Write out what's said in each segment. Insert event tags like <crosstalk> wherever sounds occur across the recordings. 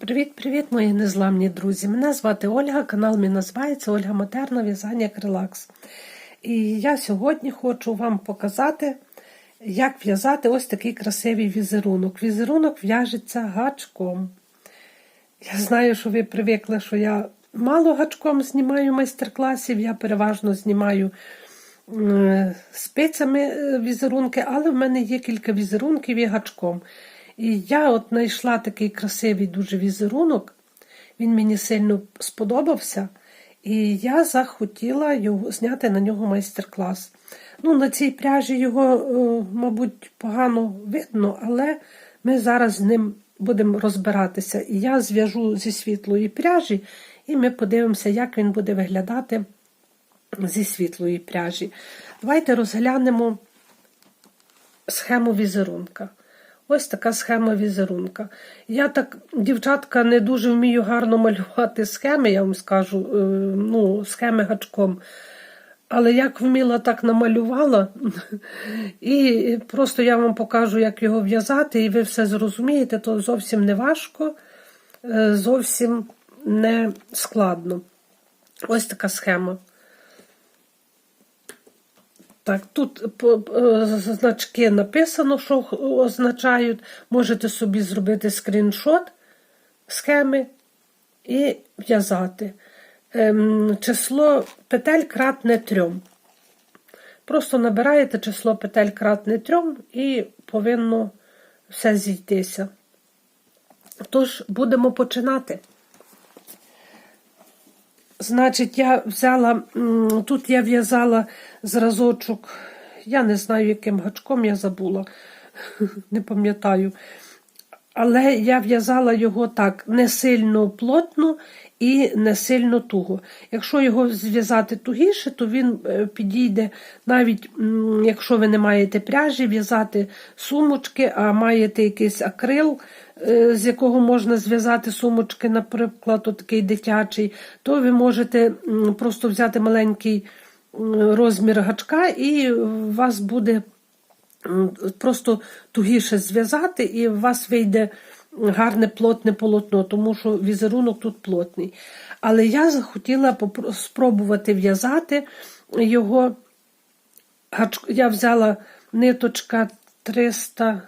Привіт-привіт, мої незламні друзі! Мене звати Ольга, канал мій називається Ольга Матерна В'язання Релакс. І я сьогодні хочу вам показати, як в'язати ось такий красивий візерунок. Візерунок в'яжеться гачком. Я знаю, що ви привикли, що я мало гачком знімаю майстер-класів, я переважно знімаю е, спицями е, візерунки, але в мене є кілька візерунків і гачком. І я от знайшла такий красивий дуже візерунок, він мені сильно сподобався, і я захотіла його, зняти на нього майстер-клас. Ну, На цій пряжі його, е, мабуть, погано видно, але ми зараз з ним будемо розбиратися. І я зв'яжу зі світлої пряжі, і ми подивимося, як він буде виглядати зі світлої пряжі. Давайте розглянемо схему візерунка. Ось така схема візерунка. Я так, дівчатка, не дуже вмію гарно малювати схеми, я вам скажу, е, ну, схеми гачком. Але як вміла, так намалювала. І просто я вам покажу, як його в'язати, і ви все зрозумієте, то зовсім не важко, е, зовсім не складно. Ось така схема. Так, тут е, значки написано, що означають. Можете собі зробити скріншот схеми і в'язати. Ем, число петель кратне трьом. Просто набираєте число петель кратне трьом і повинно все зійтися. Тож, будемо починати. Значить, я взяла, тут я в'язала зразочок, я не знаю, яким гачком я забула, <laughs> не пам'ятаю. Але я в'язала його так не сильно плотно і не сильно туго. Якщо його зв'язати тугіше, то він е, підійде, навіть якщо ви не маєте пряжі, в'язати сумочки, а маєте якийсь акрил, е, з якого можна зв'язати сумочки, наприклад, такий дитячий, то ви можете просто взяти маленький розмір гачка, і у вас буде просто тугіше зв'язати, і у вас вийде гарне плотне полотно, тому що візерунок тут плотний. Але я захотіла спробувати в'язати його. Я взяла ниточка 300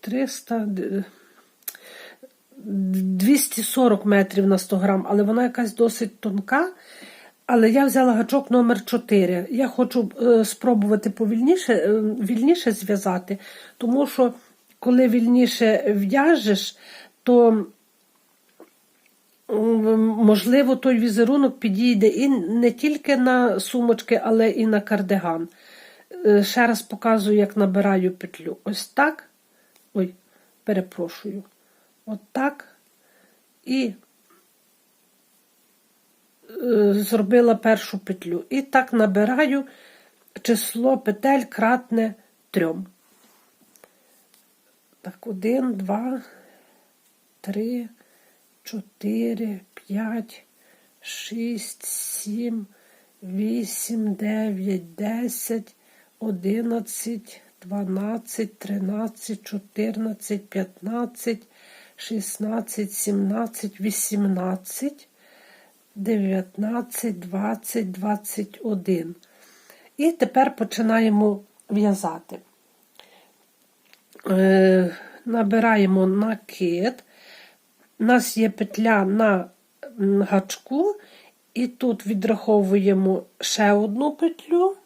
300 240 метрів на 100 грам, але вона якась досить тонка. Але я взяла гачок номер 4 Я хочу е, спробувати повільніше е, вільніше зв'язати, тому що коли вільніше в'яжеш, то, можливо, той візерунок підійде і не тільки на сумочки, але і на кардиган. Е, ще раз показую, як набираю петлю. Ось так. Ой, перепрошую. От так. І зробила першу петлю. І так набираю число петель кратне трьом. Так, один, два, три, чотири, п'ять, шість, сім, вісім, дев'ять, десять, одинадцять, дванадцять, тринадцять, чотирнадцять, п'ятнадцять, шістнадцять, сімнадцять, вісімнадцять, дев'ятнадцять, двадцять, двадцять один. І тепер починаємо в'язати. Е, набираємо накид. У нас є петля на гачку, і тут відраховуємо ще одну петлю,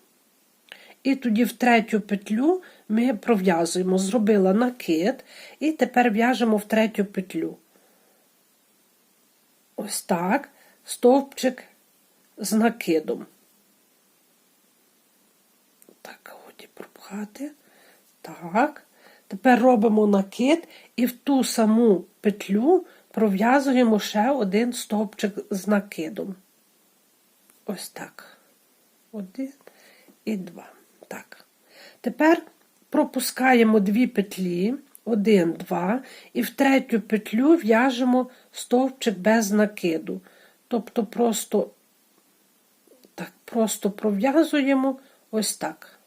і тоді в третю петлю ми пров'язуємо. Зробила накид, і тепер в'яжемо в третю петлю. Ось так, стовпчик з накидом. Так, годі пропхати. Так. Тепер робимо накид і в ту саму петлю пров'язуємо ще один стовпчик з накидом. Ось так. Один і два. Так. Тепер пропускаємо дві петлі, один, два, і в третю петлю в'яжемо стовпчик без накиду. Тобто просто так, просто пров'язуємо ось так.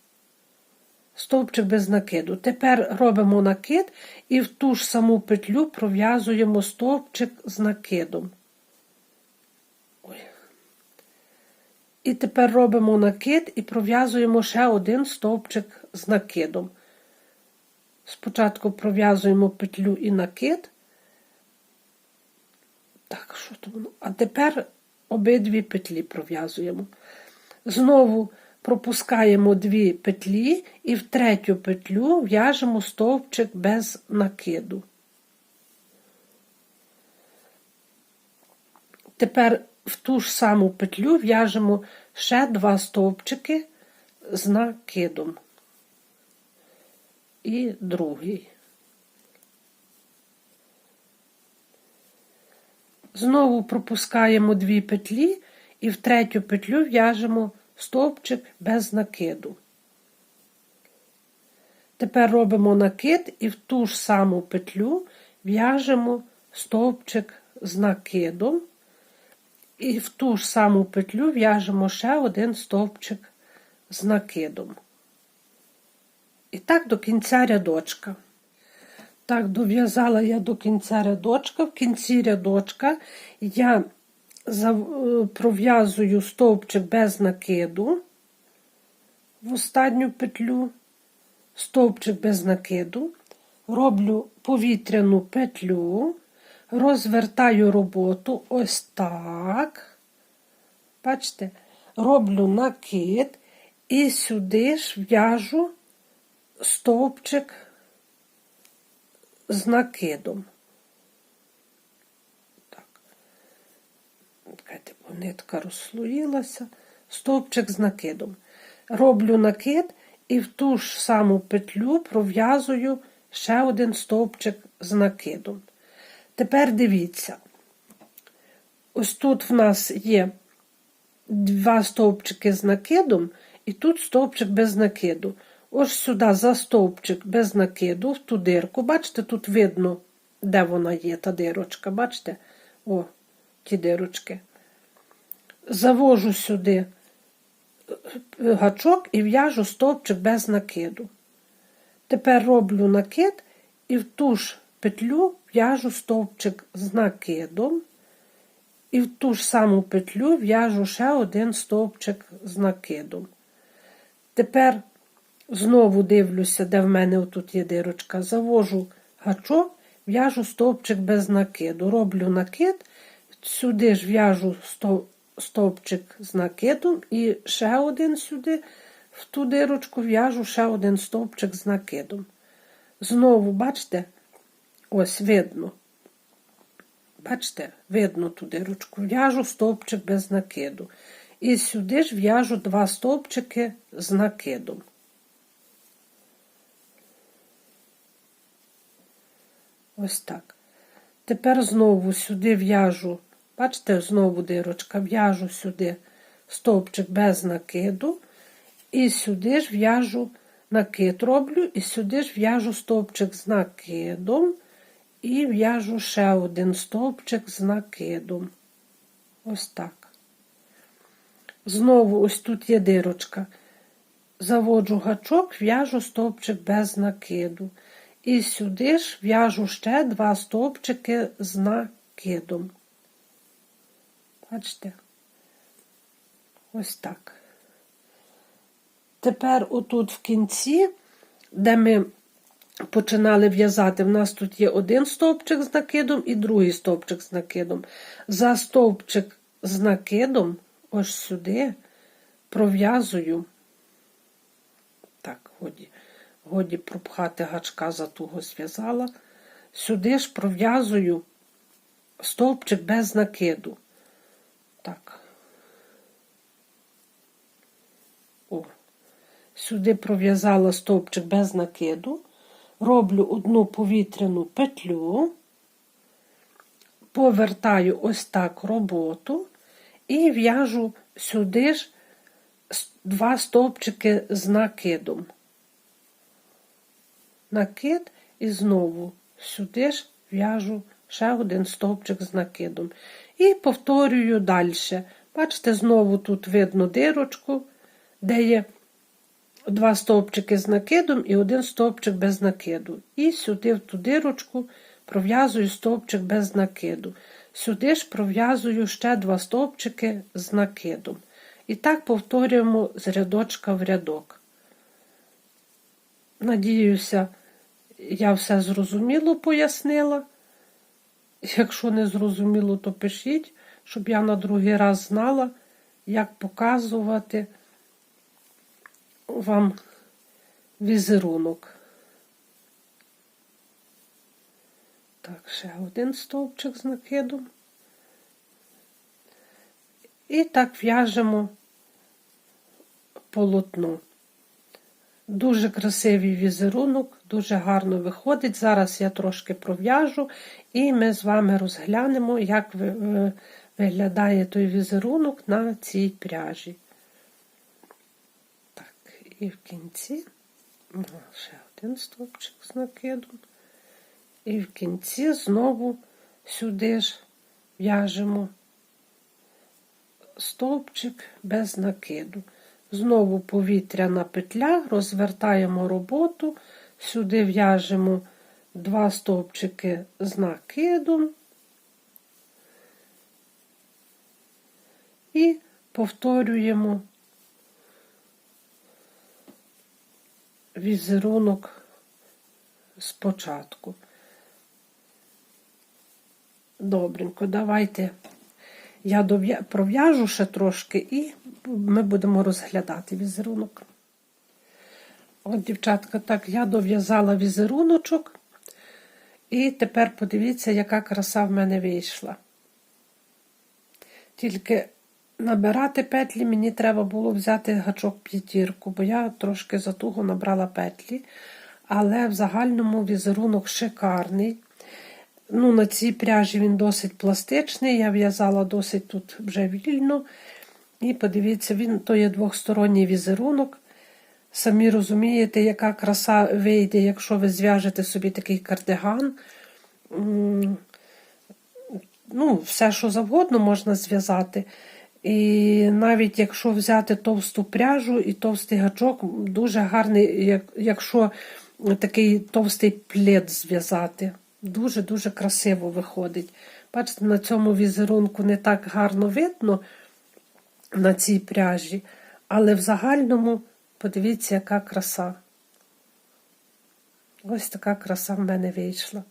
стовпчик без накиду. Тепер робимо накид і в ту ж саму петлю пров'язуємо стовпчик з накидом. Ой. І тепер робимо накид і пров'язуємо ще один стовпчик з накидом. Спочатку пров'язуємо петлю і накид. Що? А тепер обидві петлі пров'язуємо. Знову пропускаємо дві петлі і в третю петлю в'яжемо стовпчик без накиду. Тепер в ту ж саму петлю в'яжемо ще два стовпчики з накидом. І другий. Знову пропускаємо дві петлі і в третю петлю в'яжемо стовпчик без накиду. Тепер робимо накид і в ту ж саму петлю в'яжемо стовпчик з накидом. І в ту ж саму петлю в'яжемо ще один стовпчик з накидом. І так до кінця рядочка. Так, дов'язала я до кінця рядочка. В кінці рядочка я пров'язую стовпчик без накиду. В останню петлю, стовпчик без накиду, роблю повітряну петлю, розвертаю роботу. Ось так. Бачите, роблю накид. І сюди ж в'яжу стовпчик з накидом. Так. Бо нитка розслоїлася. Стовпчик з накидом. Роблю накид і в ту ж саму петлю пров'язую ще один стовпчик з накидом. Тепер дивіться, ось тут в нас є два стовпчики з накидом, і тут стовпчик без накиду. Ось сюди за стовпчик без накиду, в ту дирку. Бачите, тут видно, де вона є, та дирочка. Бачите? О, ті дирочки. Завожу сюди е, гачок і в'яжу стовпчик без накиду. Тепер роблю накид і в ту ж петлю в'яжу стовпчик з накидом. І в ту ж саму петлю в'яжу ще один стовпчик з накидом. Тепер Знову дивлюся, де в мене отут є дирочка. Завожу гачок, в'яжу стовпчик без накиду. Роблю накид, сюди ж в'яжу стовпчик з накидом і ще один сюди, в ту дирочку в'яжу ще один стовпчик з накидом. Знову, бачите, ось видно. Бачите, видно ту дирочку, в'яжу стовпчик без накиду. І сюди ж в'яжу два стовпчики з накидом. Ось так. Тепер знову сюди в'яжу, бачите, знову дирочка, в'яжу сюди стовпчик без накиду, і сюди ж в'яжу накид роблю, і сюди ж в'яжу стовпчик з накидом, і в'яжу ще один стовпчик з накидом. Ось так. Знову ось тут є дирочка. Заводжу гачок, в'яжу стовпчик без накиду. І сюди ж в'яжу ще два стовпчики з накидом. Бачите? Ось так. Тепер отут в кінці, де ми починали в'язати, в нас тут є один стовпчик з накидом і другий стовпчик з накидом. За стовпчик з накидом, ось сюди, пров'язую. Так, годі годі пропхати гачка затуго зв'язала. Сюди ж пров'язую стовпчик без накиду. Так. О. Сюди пров'язала стовпчик без накиду, роблю одну повітряну петлю, повертаю ось так роботу і в'яжу сюди ж два стовпчики з накидом накид і знову сюди ж в'яжу ще один стовпчик з накидом. І повторюю далі. Бачите, знову тут видно дирочку, де є два стовпчики з накидом і один стовпчик без накиду. І сюди в ту дирочку пров'язую стовпчик без накиду. Сюди ж пров'язую ще два стовпчики з накидом. І так повторюємо з рядочка в рядок. Надіюся, я все зрозуміло пояснила. Якщо не зрозуміло, то пишіть, щоб я на другий раз знала, як показувати вам візерунок. Так, ще один стовпчик з накидом. І так в'яжемо полотно. Дуже красивий візерунок, дуже гарно виходить. Зараз я трошки пров'яжу, і ми з вами розглянемо, як е, виглядає той візерунок на цій пряжі. Так, і в кінці ну, ще один стовпчик з накидом. І в кінці знову сюди ж в'яжемо стовпчик без накиду. Знову повітряна петля, розвертаємо роботу, сюди в'яжемо два стовпчики з накидом і повторюємо візерунок спочатку. Добренько, давайте я пров'яжу ще трошки і ми будемо розглядати візерунок. От, дівчатка, так, я дов'язала візеруночок. І тепер подивіться, яка краса в мене вийшла. Тільки набирати петлі мені треба було взяти гачок п'ятірку, бо я трошки затуго набрала петлі. Але в загальному візерунок шикарний. Ну, на цій пряжі він досить пластичний. Я в'язала досить тут вже вільно. І подивіться, він то є двохсторонній візерунок. Самі розумієте, яка краса вийде, якщо ви зв'яжете собі такий кардиган. Ну, все, що завгодно можна зв'язати. І навіть якщо взяти товсту пряжу і товстий гачок, дуже гарний, якщо такий товстий плед зв'язати. Дуже-дуже красиво виходить. Бачите, на цьому візерунку не так гарно видно на цій пряжі, але в загальному подивіться, яка краса. Ось така краса в мене вийшла.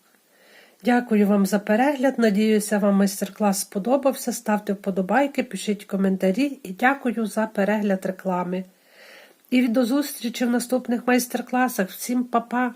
Дякую вам за перегляд. Надіюся, вам майстер-клас сподобався. Ставте вподобайки, пишіть коментарі і дякую за перегляд реклами. І до зустрічі в наступних майстер-класах. Всім па-па!